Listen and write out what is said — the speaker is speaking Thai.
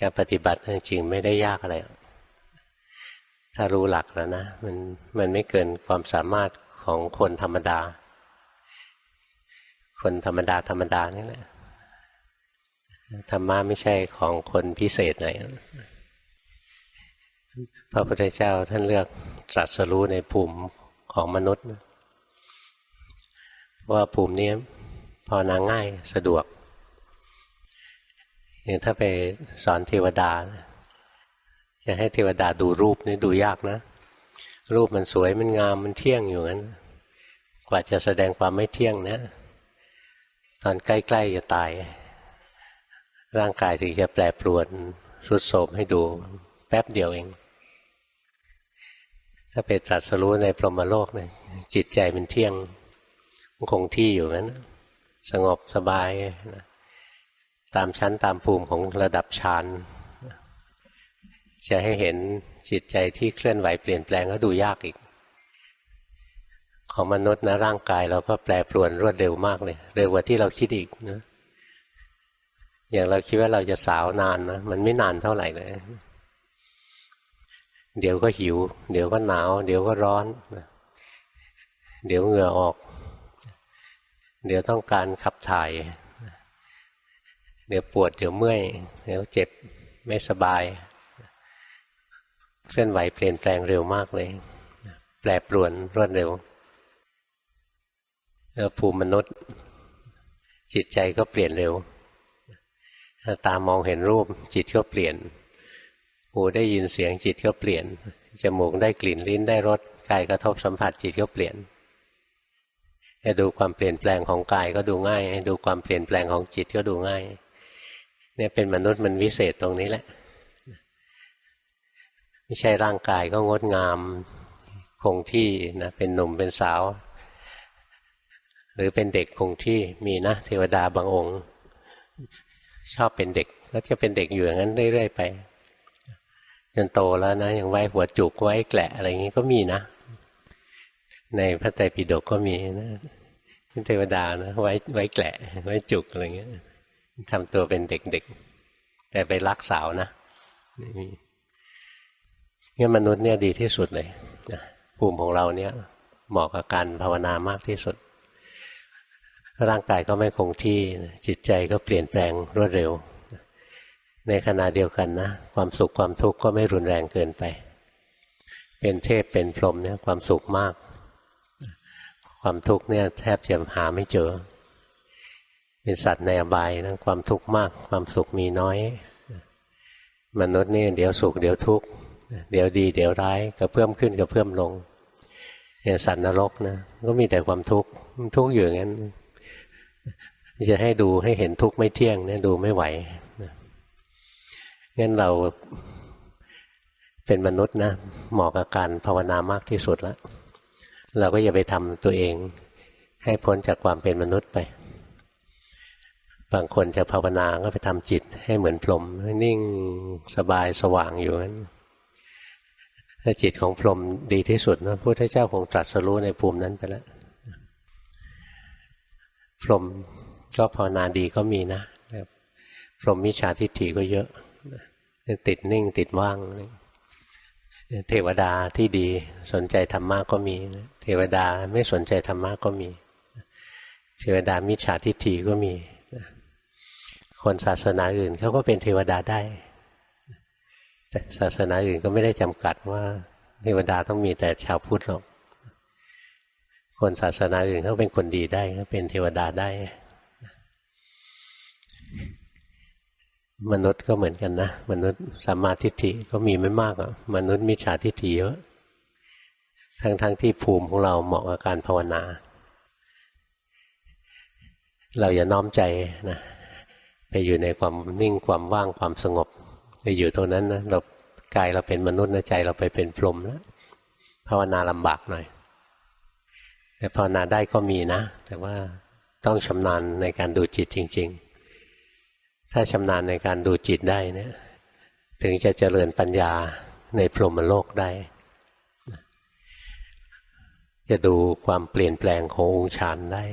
การปฏิบัติจริงๆไม่ได้ยากอะไร ถ้ารู้หลักแล้วนะ มันมันไม่เกินความสามารถของคนธรรมดา คนธรรมดาธรรมดานี่แหละธรรมะไม่ใช่ของคนพิเศษไหนพระพุทธเจ้าท่านเลือกตรัสรู้ในภูมิของมนุษย์ ว่าภูมินี้พอนาง่ายสะดวก อย่างถ้าไปสอนเทวดาจะให้เทวดาดูรูปนี่ดูยากนะ รูปมันสวยมันงามมันเที่ยงอยู่นั้นกว่าจะแสดงความไม่เที่ยงนะตอนใกล้ๆจะตาย ร่างกายถึงจะแปรปรวนสุดโสมให้ดูแป๊บเดียวเอง ถ้าไปตรัสรู้ในพรหมโลกเนี่ยจิตใจมันเที่ยง มันคงที่อยู่นั้น สงบสบายนะ ตามชั้นตามภูมิของระดับฌานจะให้เห็นจิตใจที่เคลื่อนไหวเปลี่ยนแปลงก็ดูยากอีก ของมนุษย์นะร่างกายเราก็แปรปรวนรวดเร็วมากเลย เร็วกว่าที่เราคิดอีกนะอย่างเราคิดว่าเราจะสาวนานนะมันไม่นานเท่าไหร่เลย เดี๋ยวก็หิว เดี๋ยวก็หนาว เดี๋ยวก็ร้อน เดี๋ยวเหงื่อออก เดี๋ยวต้องการขับถ่าย เดี๋ยวปวดเดี๋ยวเมื่อยเดี๋ยวเจ็บไม่สบาย เคลื่อนไหวเปลี่ยนแปลงเร็วมากเลย แปรปรวนรวดเร็วแล้วภูมิมนุษย์ จิตใจก็เปลี่ยนเร็ว ตามองเห็นรูปจิตก็เปลี่ยน หูได้ยินเสียงจิตก็เปลี่ยน จมูกได้กลิ่นลิ้นได้รสกายกระทบสัมผัสจิตก็เปลี่ยนจะดูความเปลี่ยนแปลงของกายก็ดูง่าย ดูความเปลี่ยนแปลงของจิตก็ดูง่าย เนี่ยเป็นมนุษย์มันวิเศษตรงนี้แหละ ไม่ใช่ร่างกายก็งดงามคงที่นะเป็นหนุ่มเป็นสาว หรือเป็นเด็กคงที่มีนะเทวดาบางองค์ ชอบเป็นเด็กแล้วจะเป็นเด็กอยู่อย่างนั้นเรื่อยๆไปจนโตแล้วนะยังไว้หัวจุกไว้แกละอะไรอย่างนี้ก็มีนะ ในพระไตรปิฎกก็มีนะเทวดานะไว้ไว้แกละไว้จุกอะไรเงี้ย ทำตัวเป็นเด็กๆ แต่ไปรักสาวนะงั้นมนุษย์เนี่ยดีที่สุดเลยภูมิของเราเนี่ยเหมาะกับการภาวนามากที่สุด ร่างกายก็ไม่คงที่จิตใจก็เปลี่ยนแปลงรวดเร็ว ในขณะเดียวกันนะ ความสุขความทุกข์ก็ไม่รุนแรงเกินไป เป็นเทพเป็นพรหมเนี่ยความสุขมาก ความทุกข์เนี่ยแทบจะหาไม่เจอ เป็นสัตว์ในอบายนะความทุกข์มาก ความสุขมีน้อย มนุษย์นี่เดี๋ยวสุขเดี๋ยวทุกข์เดี๋ยวดี เดี๋ยวร้ายก็เพิ่มขึ้นก็เพิ่มลงอย่างสัตว์นรกนะก็มีแต่ความทุกข์ทุกข์อยู่อย่างนั้นจะให้ดูให้เห็นทุกข์ไม่เที่ยงเนี่ยดูไม่ไหวงั้นเราเป็นมนุษย์นะเหมาะกับการภาวนามากที่สุดแล้ว เราก็อย่าไปทำตัวเอง ให้พ้นจากความเป็นมนุษย์ไป บางคนจะภาวนาก็ไปทำจิตให้เหมือนพรหมนิ่งสบายสว่างอยู่นั้นถ้าจิตของพรหมดีที่สุดนะพระพุทธเจ้าคงตรัสรู้ในภูมินั้นไปแล้วพรหมก็ภาวนาดีก็มีนะพรหมมิจฉาทิฏฐิก็เยอะ ติดนิ่งติดว่าง เทวดาที่ดีสนใจธรรมะก็มี เทวดาไม่สนใจธรรมะก็มี เทวดามิจฉาทิฏฐิก็มี คนศาสนาอื่นเขาก็เป็นเทวดาได้ แต่ศาสนาอื่นก็ไม่ได้จำกัดว่าเทวดาต้องมีแต่ชาวพุทธหรอก คนศาสนาอื่นเขาเป็นคนดีได้เขาเป็นเทวดาได้ มนุษย์ก็เหมือนกันนะ มนุษย์สัมมาทิฏฐิก็มีไม่มากอะ มนุษย์มิจฉาทิฏฐิเยอะ ทั้งๆทที่ภูมิของเราเหมาะกับการภาวนา เราอย่าน้อมใจนะ ไปอยู่ในความนิ่งความว่างความสงบไปอยู่ตรงนั้นนะเรากายเราเป็นมนุษย์นะใจเราไปเป็นพรหมแล้วภาวนาลำบากหน่อย แต่ภาวนาได้ก็มีนะ แต่ว่าต้องชำนาญในการดูจิตจริง ๆ ถ้าชำนาญในการดูจิตได้เนี่ย ถึงจะเจริญปัญญาในพรหมโลกได้ จะดูความเปลี่ยนแปลงขององค์ฌานได้